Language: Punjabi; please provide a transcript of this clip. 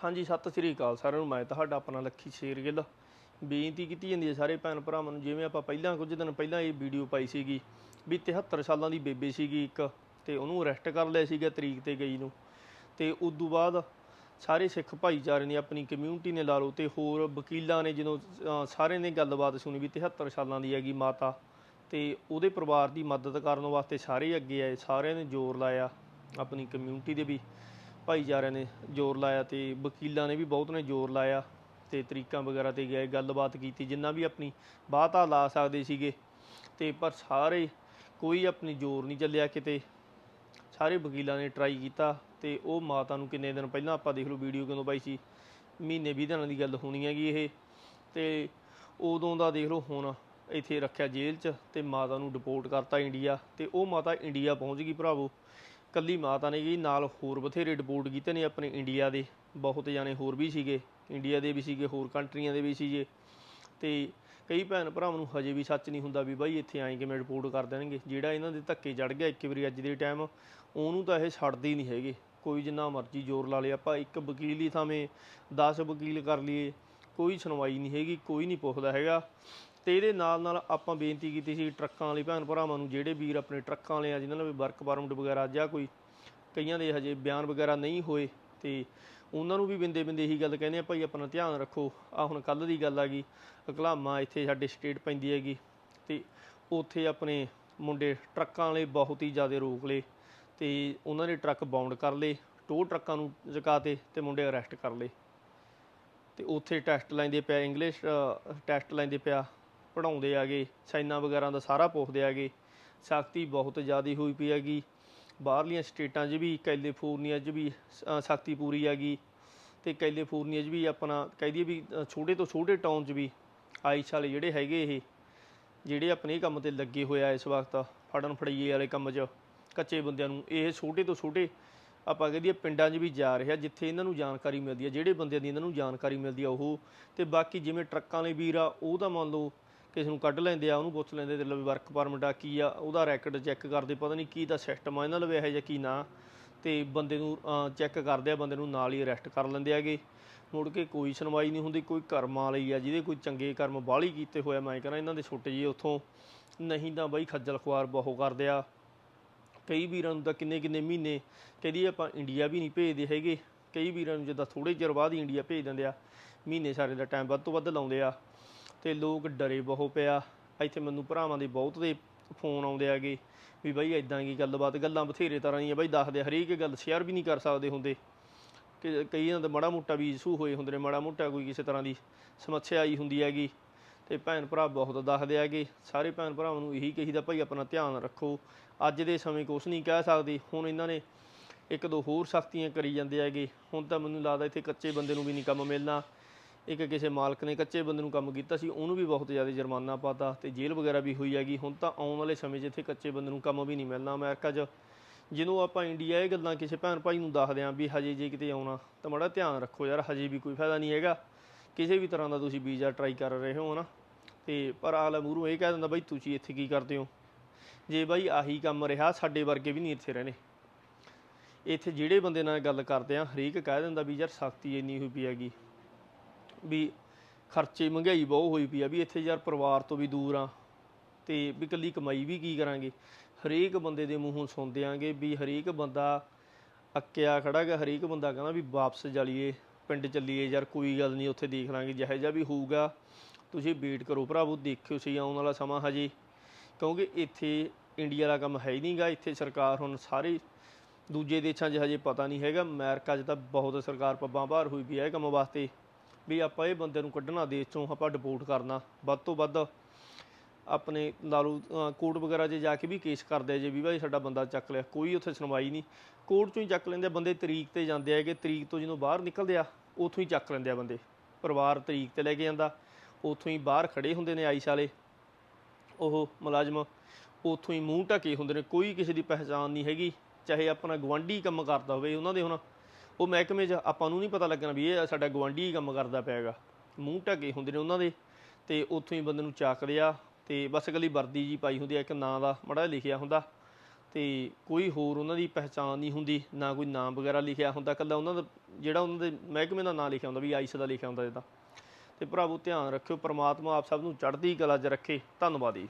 ਹਾਂਜੀ ਸਤਿ ਸ੍ਰੀ ਅਕਾਲ ਸਾਰਿਆਂ ਨੂੰ। ਮੈਂ ਤੁਹਾਡਾ ਆਪਣਾ ਲੱਖੀ ਸ਼ੇਰਗਿੱਲ। ਬੇਨਤੀ ਕੀਤੀ ਜਾਂਦੀ ਹੈ ਸਾਰੇ ਭੈਣ ਭਰਾਵਾਂ ਨੂੰ ਜਿਵੇਂ ਆਪਾਂ ਪਹਿਲਾਂ ਕੁਝ ਦਿਨ ਪਹਿਲਾਂ ਇਹ ਵੀਡੀਓ ਪਾਈ ਸੀਗੀ ਵੀ 73 ਸਾਲਾਂ ਦੀ ਬੇਬੇ ਸੀਗੀ ਇੱਕ ਤੇ ਉਹਨੂੰ ਅਰੈਸਟ ਕਰ ਲਿਆ ਸੀਗਾ ਤਰੀਕ ਤੇ ਗਈ ਨੂੰ। ਤੇ ਉਸ ਤੋਂ ਬਾਅਦ ਸਾਰੇ ਸਿੱਖ ਭਾਈਚਾਰੇ ਨੇ ਆਪਣੀ ਕਮਿਊਨਿਟੀ ਨੇ ਲਾ ਲਓ ਤੇ ਹੋਰ ਵਕੀਲਾਂ ਨੇ ਜਦੋਂ ਅ, ਸਾਰਿਆਂ ਨੇ ਗੱਲਬਾਤ ਸੁਣੀ ਵੀ 73 ਸਾਲਾਂ ਦੀ ਹੈਗੀ ਮਾਤਾ ਤੇ ਉਹਦੇ ਪਰਿਵਾਰ ਦੀ ਮਦਦ ਕਰਨ ਵਾਸਤੇ ਸਾਰੇ ਅੱਗੇ ਆਏ ਸਾਰਿਆਂ ਨੇ ਜ਼ੋਰ ਲਾਇਆ ਆਪਣੀ ਕਮਿਊਨਿਟੀ ਦੇ ਵੀ। ਭਾਈਚਾਰਿਆਂ ਨੇ ਜ਼ੋਰ ਲਾਇਆ ਤੇ ਵਕੀਲਾਂ ਨੇ ਵੀ ਬਹੁਤ ਨੇ ਜ਼ੋਰ ਲਾਇਆ ਤੇ ਤਰੀਕਾਂ ਵਗੈਰਾ ਤੇ ਗਏ, ਗੱਲਬਾਤ ਕੀਤੀ, ਜਿੰਨਾ ਵੀ ਆਪਣੀ ਬਾਤਾਂ ਲਾ ਸਕਦੇ ਸੀਗੇ ਤੇ ਪਰ ਸਾਰੇ ਕੋਈ ਆਪਣੀ ਜ਼ੋਰ ਨਹੀਂ ਚੱਲਿਆ ਕਿਤੇ। ਸਾਰੇ ਵਕੀਲਾਂ ਨੇ ਟਰਾਈ ਕੀਤਾ ਤੇ ਉਹ ਮਾਤਾ ਨੂੰ ਕਿੰਨੇ ਦਿਨ ਪਹਿਲਾਂ ਆਪਾਂ ਦੇਖ ਲਓ ਵੀਡੀਓ ਕਦੋਂ ਪਾਈ ਸੀ, ਮਹੀਨੇ 20 ਦਿਨਾਂ ਦੀ ਗੱਲ ਹੋਣੀ ਹੈਗੀ ਇਹ। ਤੇ ਉਦੋਂ ਦਾ ਦੇਖ ਲਓ ਹੁਣ ਇੱਥੇ ਰੱਖਿਆ ਜੇਲ੍ਹ 'ਚ ਤੇ ਮਾਤਾ ਨੂੰ ਡਿਪੋਰਟ ਕਰਤਾ ਇੰਡੀਆ ਤੇ ਉਹ ਮਾਤਾ ਇੰਡੀਆ ਪਹੁੰਚ ਗਈ ਭਰਾਵੋ। ਕੱਲੀ ਮਾਤਾ ਨੇ ਗਈ ਨਾਲ ਹੋਰ ਬਥੇਰੇ ਡਿਪੋਰਟ ਕੀਤੇ ਨੇ ਆਪਣੇ ਇੰਡੀਆ ਦੇ। ਬਹੁਤ ਜਾਣੇ ਹੋਰ ਵੀ ਸੀਗੇ। ਇੰਡੀਆ ਦੇ ਵੀ ਸੀਗੇ, ਹੋਰ ਕੰਟਰੀਆਂ ਦੇ ਵੀ ਸੀਗੇ। ਤੇ ਕਈ ਭੈਣ ਭਰਾਵਾਂ ਨੂੰ ਹਜੇ ਵੀ ਸੱਚ ਨਹੀਂ ਹੁੰਦਾ ਵੀ ਬਾਈ ਇੱਥੇ ਆਏ ਕਿਵੇਂ ਰਿਪੋਰਟ ਕਰ ਦੇਣਗੇ। ਜਿਹੜਾ ਇਹਨਾਂ ਦੇ ਧੱਕੇ ਚੜ ਗਿਆ ਇੱਕ ਵਾਰੀ ਅੱਜ ਦੇ ਟਾਈਮ ਉਹਨੂੰ ਤਾਂ ਇਹ ਛੱਡਦੇ ਹੀ ਨਹੀਂ ਹੈਗੇ। ਕੋਈ ਜਿੰਨਾ ਮਰਜ਼ੀ ਜ਼ੋਰ ਲਾ ਲੇ ਆਪਾਂ ਇੱਕ ਵਕੀਲ ਹੀ ਥਾਵੇਂ 10 ਵਕੀਲ ਕਰ ਲਈਏ, ਕੋਈ ਸੁਣਵਾਈ ਨਹੀਂ ਹੈਗੀ, ਕੋਈ ਨਹੀਂ ਪੁੱਛਦਾ ਹੈਗਾ। ਤੇ ਇਹਦੇ ਨਾਲ ਨਾਲ ਆਪਾਂ ਬੇਨਤੀ ਕੀਤੀ ਸੀ ਟਰੱਕਾਂ ਵਾਲੇ ਭੈਣ ਭਰਾਵਾਂ ਨੂੰ, ਜਿਹੜੇ ਵੀਰ ਆਪਣੇ ਟਰੱਕਾਂ ਵਾਲੇ ਆ, ਜਿਨ੍ਹਾਂ ਨਾਲ ਵੀ ਵਰਕ ਪਰਮਿਟ ਵਗੈਰਾ ਜਾਂ ਕੋਈ ਕਈਆਂ ਦੇ ਹਜੇ ਬਿਆਨ ਵਗੈਰਾ ਨਹੀਂ ਹੋਏ ਤੇ ਉਹਨਾਂ ਨੂੰ ਵੀ ਬਿੰਦੇ ਬਿੰਦੇ ਇਹੀ ਗੱਲ ਕਹਿੰਦੇ ਆ, ਭਾਈ ਆਪਣਾ ਧਿਆਨ ਰੱਖੋ। ਆ ਹੁਣ ਕੱਲ ਦੀ ਗੱਲ ਆ ਗਈ, ਅਕਲਾਮਾ ਇੱਥੇ ਸਾਡੇ ਸਟੇਟ ਪੈਂਦੀ ਹੈਗੀ ਤੇ ਉੱਥੇ ਆਪਣੇ ਮੁੰਡੇ ਟਰੱਕਾਂ ਵਾਲੇ ਬਹੁਤ ਹੀ ਜ਼ਿਆਦਾ ਰੋਕ ਲਏ ਤੇ ਉਹਨਾਂ ਨੇ ਟਰੱਕ ਬਾਉਂਡ ਕਰ ਲਏ ਟੋ ਟਰੱਕਾਂ ਨੂੰ ਚੁਕਾਤੇ ਤੇ ਮੁੰਡੇ ਅਰੈਸਟ ਕਰ ਲਏ। ਤੇ ਉੱਥੇ ਟੈਸਟ ਲੈਂਦੇ ਪਿਆ ਇੰਗਲਿਸ਼ ਟੈਸਟ ਲੈਂਦੇ ਪਿਆ ਪੜਾਉਂਦੇ ਆਗੇ ਸਾਈਨਾਂ ਵਗੈਰਾ ਦਾ ਸਾਰਾ ਪੁੱਛਦੇ ਆਗੇ। ਸਖਤੀ ਬਹੁਤ ਜ਼ਿਆਦਾ ਹੋਈ ਪਈ ਹੈਗੀ। ਬਾਹਰਲੀਆਂ ਸਟੇਟਾਂ 'ਚ ਵੀ ਕੈਲੀਫੋਰਨੀਆ 'ਚ ਵੀ ਅ, ਸਖਤੀ ਪੂਰੀ ਹੈਗੀ। ਤੇ ਕੈਲੀਫੋਰਨੀਆ 'ਚ ਵੀ ਆਪਣਾ ਕਹਿ ਦਈਏ ਵੀ ਛੋਟੇ ਤੋਂ ਛੋਟੇ ਟਾਊਨ 'ਚ ਵੀ ਆਈਸ ਵਾਲੇ ਜਿਹੜੇ ਹੈਗੇ ਇਹ ਜਿਹੜੇ ਆਪਣੇ ਕੰਮ ਤੇ ਲੱਗੇ ਹੋਇਆ ਇਸ ਵਕਤ ਫੜਨ ਫੜਈਏ ਵਾਲੇ ਕੰਮ 'ਚ ਕੱਚੇ ਬੰਦਿਆਂ ਨੂੰ ਇਹ ਛੋਟੇ ਤੋਂ ਛੋਟੇ ਆਪਾਂ ਕਹਿ ਦਈਏ ਪਿੰਡਾਂ 'ਚ ਵੀ ਜਾ ਰਿਹਾ ਜਿੱਥੇ ਇਹਨਾਂ ਨੂੰ ਜਾਣਕਾਰੀ ਮਿਲਦੀ ਹੈ ਜਿਹੜੇ ਬੰਦਿਆਂ ਦੀ ਇਹਨਾਂ ਨੂੰ ਜਾਣਕਾਰੀ ਮਿਲਦੀ ਆ ਉਹ। ਤੇ ਬਾਕੀ ਜਿਵੇਂ ਟਰੱਕਾਂ ਵਾਲੇ ਵੀਰ ਆ ਉਹ ਤਾਂ ਮੰਨ ਲਓ ਕਿਸੇ ਨੂੰ ਕੱਢ ਲੈਂਦੇ ਆ, ਉਹਨੂੰ ਪੁੱਛ ਲੈਂਦੇ ਤੇ ਲਵੇ ਵਰਕ ਪਰਮਿਟ ਆ, ਕੀ ਆ, ਉਹਦਾ ਰੈਕਡ ਚੈੱਕ ਕਰਦੇ, ਪਤਾ ਨਹੀਂ ਕੀ ਦਾ ਸਿਸਟਮ ਆ, ਇਹਨਾਂ ਲਵੇ ਇਹੋ ਜਿਹਾ ਕੀ ਨਾ, ਤੇ ਬੰਦੇ ਨੂੰ ਚੈੱਕ ਕਰਦੇ ਆ, ਬੰਦੇ ਨੂੰ ਨਾਲ ਹੀ ਅਰੈਸਟ ਕਰ ਲੈਂਦੇ ਆਗੇ ਮੁੜ ਕੇ ਕੋਈ ਸੁਣਵਾਈ ਨਹੀਂ ਹੁੰਦੀ, ਕੋਈ ਕਰਮਾਂ ਵਾਲੀ ਆ, ਜਿਹਦੇ ਕੋਈ ਚੰਗੇ ਕਰਮ ਬਾਹਲੀ ਕੀਤੇ ਹੋਇਆ ਮੈਂ ਕਹਿੰਦਾ ਇਹਨਾਂ ਦੇ ਛੋਟੇ ਜੀ ਉੱਥੋਂ। ਨਹੀਂ ਤਾਂ ਬਾਈ ਖੱਜਲ ਖੁਆਰ ਬਹੁ ਕਰਦੇ ਆ। ਕਈ ਵੀਰਾਂ ਨੂੰ ਤਾਂ ਕਿੰਨੇ ਕਿੰਨੇ ਮਹੀਨੇ, ਕਹਿੰਦੀ ਆਪਾਂ ਇੰਡੀਆ ਵੀ ਨਹੀਂ ਭੇਜਦੇ ਹੈਗੇ। ਕਈ ਵੀਰਾਂ ਨੂੰ ਜਿੱਦਾਂ ਥੋੜੇ ਚਿਰ ਬਾਅਦ ਹੀ ਇੰਡੀਆ ਭੇਜ ਦਿੰਦੇ ਆ। ਮਹੀਨੇ ਸਾਰੇ ਦਾ ਟਾਈਮ ਵੱਧ ਤੋਂ ਵੱਧ ਲਾਉਂਦੇ ਆ। ਤੇ ਲੋਕ ਡਰੇ ਬਹੁ ਪਿਆ। ਇੱਥੇ ਮੈਨੂੰ ਭਰਾਵਾਂ ਦੇ ਬਹੁਤ ਦੇ ਫੋਨ ਆਉਂਦੇ ਆਗੇ ਵੀ ਬਾਈ ਇਦਾਂ ਕੀ ਗੱਲਬਾਤ, ਗੱਲਾਂ ਬਥੇਰੇ ਤਰ੍ਹਾਂ ਦੀਆਂ ਬਾਈ ਦੱਸਦੇ ਹਰੇਕ ਗੱਲ ਸ਼ੇਅਰ ਵੀ ਨਹੀਂ ਕਰ ਸਕਦੇ ਹੁੰਦੇ। ਕਿ ਕਈਆਂ ਦਾ ਮਾੜਾ ਮੋਟਾ ਵੀ ਇਸ਼ੂ ਹੋਏ ਹੁੰਦੇ ਨੇ, ਮਾੜਾ ਮੋਟਾ ਕੋਈ ਕਿਸੇ ਤਰ੍ਹਾਂ ਦੀ ਸਮੱਸਿਆ ਆਈ ਹੁੰਦੀ ਹੈਗੀ। ਤੇ ਭੈਣ ਭਰਾ ਬਹੁਤ ਦੱਸਦੇ ਹੈਗੇ, ਸਾਰੇ ਭੈਣ ਭਰਾਵਾਂ ਨੂੰ ਇਹੀ ਕਹੀਦਾ, ਭਾਈ ਆਪਣਾ ਧਿਆਨ ਰੱਖੋ। ਅੱਜ ਦੇ ਸਮੇਂ ਕੁਛ ਨਹੀਂ ਕਹਿ ਸਕਦੇ। ਹੁਣ ਇਹਨਾਂ ਨੇ ਇੱਕ ਦੋ ਹੋਰ ਸਖਤੀਆਂ ਕਰੀ ਜਾਂਦੇ ਹੈਗੇ। ਹੁਣ ਤਾਂ ਮੈਨੂੰ ਲੱਗਦਾ ਇੱਥੇ ਕੱਚੇ ਬੰਦੇ ਨੂੰ ਵੀ ਨਹੀਂ ਕੰਮ ਮਿਲਣਾ। ਇੱਕ ਕਿਸੇ ਮਾਲਕ ਨੇ ਕੱਚੇ ਬੰਦੇ ਨੂੰ ਕੰਮ ਕੀਤਾ ਸੀ, ਉਹਨੂੰ ਵੀ ਬਹੁਤ ਜ਼ਿਆਦਾ ਜੁਰਮਾਨਾ ਪਾਤਾ ਤੇ ਜੇਲ੍ਹ ਵਗੈਰਾ ਵੀ ਹੋਈ ਹੈਗੀ। ਹੁਣ ਤਾਂ ਆਉਣ ਵਾਲੇ ਸਮੇਂ 'ਚ ਇੱਥੇ ਕੱਚੇ ਬੰਦੇ ਨੂੰ ਕੰਮ ਵੀ ਨਹੀਂ ਮਿਲਣਾ ਅਮਰੀਕਾ 'ਚ। ਜਦੋਂ ਆਪਾਂ ਇੰਡੀਆ ਇਹ ਗੱਲਾਂ ਕਿਸੇ ਭੈਣ ਭਾਈ ਨੂੰ ਦੱਸਦੇ ਆਂ ਵੀ ਹਜੇ ਜੇ ਕਿਤੇ ਆਉਣਾ, ਤਾਂ ਮਾੜਾ ਧਿਆਨ ਰੱਖੋ ਯਾਰ, ਹਜੇ ਵੀ ਕੋਈ ਫਾਇਦਾ ਨਹੀਂ ਹੈਗਾ। ਕਿਸੇ ਵੀ ਤਰ੍ਹਾਂ ਦਾ ਤੁਸੀਂ ਵੀਜ਼ਾ ਟਰਾਈ ਕਰ ਰਹੇ ਹੋ ਨਾ ਤੇ ਪਰ ਆਲਾ ਮੂਹਰੋਂ ਇਹ ਕਹਿ ਦਿੰਦਾ ਬਾਈ, ਤੁਸੀਂ ਇੱਥੇ ਕੀ ਕਰਦੇ ਹੋ? ਜੇ ਬਾਈ ਆਹੀ ਕੰਮ ਰਿਹਾ, ਸਾਡੇ ਵਰਗੇ ਵੀ ਨਹੀਂ ਇੱਥੇ ਰਹਿਣੇ ਇੱਥੇ ਜਿਹੜੇ ਬੰਦੇ ਨਾਲ ਗੱਲ ਕਰਦੇ ਆ, ਹਰੇਕ ਕਹਿ ਦਿੰਦਾ ਵੀ ਯਾਰ, ਸਖਤੀ ਇੰਨੀ ਹੋਈ ਪਈ ਹੈਗੀ। ਵੀ ਖਰਚੇ ਮਹਿੰਗਾਈ ਬਹੁਤ ਹੋਈ ਪਈ ਆ, ਵੀ ਇੱਥੇ ਯਾਰ ਪਰਿਵਾਰ ਤੋਂ ਵੀ ਦੂਰ ਆ। ਤੇ ਵੀ ਇਕੱਲੀ ਕਮਾਈ ਵੀ ਕੀ ਕਰਾਂਗੇ? ਹਰੇਕ ਬੰਦੇ ਦੇ ਮੂੰਹੋਂ ਸੁਣਦੇ ਆਂਗੇ ਵੀ ਹਰੇਕ ਬੰਦਾ ਅੱਕਿਆ ਖੜਾ ਗਾ, ਹਰੇਕ ਬੰਦਾ ਕਹਿੰਦਾ ਵੀ ਵਾਪਸ ਜਾਲੀਏ, ਪਿੰਡ ਚੱਲੀਏ, ਯਾਰ ਕੋਈ ਗੱਲ ਨਹੀਂ, ਉੱਥੇ ਦੇਖ ਲਾਂਗੇ, ਜਿਹੋ ਜਿਹਾ ਵੀ ਹੋਊਗਾ, ਤੁਸੀਂ ਵੇਟ ਕਰੋ ਭਰਾਵੋ, ਦੇਖਿਓ ਸਹੀ ਆਉਣ ਵਾਲਾ ਸਮਾਂ ਹਜੇ। ਕਿਉਂਕਿ ਇੱਥੇ ਇੰਡੀਆ ਦਾ ਕੰਮ ਹੈ ਹੀ ਨਹੀਂਗਾ ਇੱਥੇ ਸਰਕਾਰ ਹੁਣ ਸਾਰੇ ਦੂਜੇ ਦੇਸ਼ਾਂ 'ਚ ਹਜੇ ਪਤਾ ਨਹੀਂ ਹੈਗਾ, ਅਮਰੀਕਾ 'ਚ ਤਾਂ ਬਹੁਤ ਸਰਕਾਰ ਪੱਬਾਂ ਭਾਰ ਹੋਈ ਪਈ ਹੈ ਇਹ ਕੰਮ ਵਾਸਤੇ। ਵੀ ਆਪਾਂ ਇਹ ਬੰਦੇ ਨੂੰ ਕੱਢਣਾ, ਦੇਸ਼ ਚੋਂ ਆਪਾਂ ਡਿਪੋਰਟ ਕਰਨਾ। ਵੱਧ ਤੋਂ ਵੱਧ ਆਪਣੇ ਲਾਲੂ ਕੋਰਟ ਵਗੈਰਾ 'ਚ ਜਾ ਕੇ ਵੀ ਕੇਸ ਕਰਦੇ ਜੇ ਵੀ ਭਾਈ ਸਾਡਾ ਬੰਦਾ ਚੱਕ ਲਿਆ, ਕੋਈ ਉੱਥੇ ਸੁਣਵਾਈ ਨਹੀਂ। ਕੋਰਟ ਚੋਂ ਹੀ ਚੱਕ ਲੈਂਦੇ ਬੰਦੇ, ਤਰੀਕ ਤੇ ਜਾਂਦੇ ਹੈਗੇ, ਤਰੀਕ ਤੋਂ ਜਦੋਂ ਬਾਹਰ ਨਿਕਲਦੇ ਆ, ਉੱਥੋਂ ਹੀ ਚੱਕ ਲੈਂਦੇ ਆ ਬੰਦੇ। ਪਰਿਵਾਰ ਤਰੀਕ ਤੇ ਲੈ ਕੇ ਜਾਂਦਾ, ਉੱਥੋਂ ਹੀ ਬਾਹਰ ਖੜੇ ਹੁੰਦੇ ਨੇ ਆਈਸ ਵਾਲੇ। ਉਹ ਮੁਲਾਜ਼ਮ ਉੱਥੋਂ ਹੀ ਮੂੰਹ ਢਕੇ ਹੁੰਦੇ ਨੇ, ਕੋਈ ਕਿਸੇ ਦੀ ਪਹਿਚਾਣ ਨਹੀਂ ਹੈਗੀ, ਚਾਹੇ ਆਪਣਾ ਗਵਾਂਢੀ ਕੰਮ ਕਰਦਾ ਹੋਵੇ ਉਹਨਾਂ ਦੇ ਹੁਣ। ਉਹ ਮਹਿਕਮੇ 'ਚ ਆਪਾਂ ਨੂੰ ਨਹੀਂ ਪਤਾ ਲੱਗਣਾ ਵੀ ਇਹ ਸਾਡਾ ਗਵਾਂਢੀ ਕੰਮ ਕਰਦਾ ਪਿਆਗਾ। ਮੂੰਹ ਢਕੇ ਹੁੰਦੇ ਨੇ ਉਹਨਾਂ ਦੇ। ਤੇ ਉੱਥੋਂ ਹੀ ਬੰਦੇ ਨੂੰ ਚੱਕਦੇ ਆ ਤੇ ਬਸ ਇਕੱਲੀ ਵਰਦੀ ਜੀ ਪਾਈ ਹੁੰਦੀ ਆ, ਇੱਕ ਨਾਂ ਦਾ ਮੜਾ ਲਿਖਿਆ ਹੁੰਦਾ। ਤੇ ਕੋਈ ਹੋਰ ਉਹਨਾਂ ਦੀ ਪਹਿਚਾਣ ਨਹੀਂ ਹੁੰਦੀ, ਨਾ ਕੋਈ ਨਾਮ ਵਗੈਰਾ ਲਿਖਿਆ ਹੁੰਦਾ ਕੱਲਾ ਉਹਨਾਂ ਦਾ ਜਿਹੜਾ ਉਹਨਾਂ ਦੇ ਮਹਿਕਮੇ ਦਾ ਨਾਂ ਲਿਖਿਆ ਹੁੰਦਾ ਵੀ ਆਈਸ ਦਾ ਲਿਖਿਆ ਹੁੰਦਾ ਜਿੱਦਾਂ ਤੇ ਭਰਾਵੋ ਧਿਆਨ ਰੱਖਿਓ, ਪ੍ਰਮਾਤਮਾ ਆਪ ਸਭ ਨੂੰ ਚੜ੍ਹਦੀ ਕਲਾ 'ਚ ਰੱਖੇ। ਧੰਨਵਾਦ ਜੀ।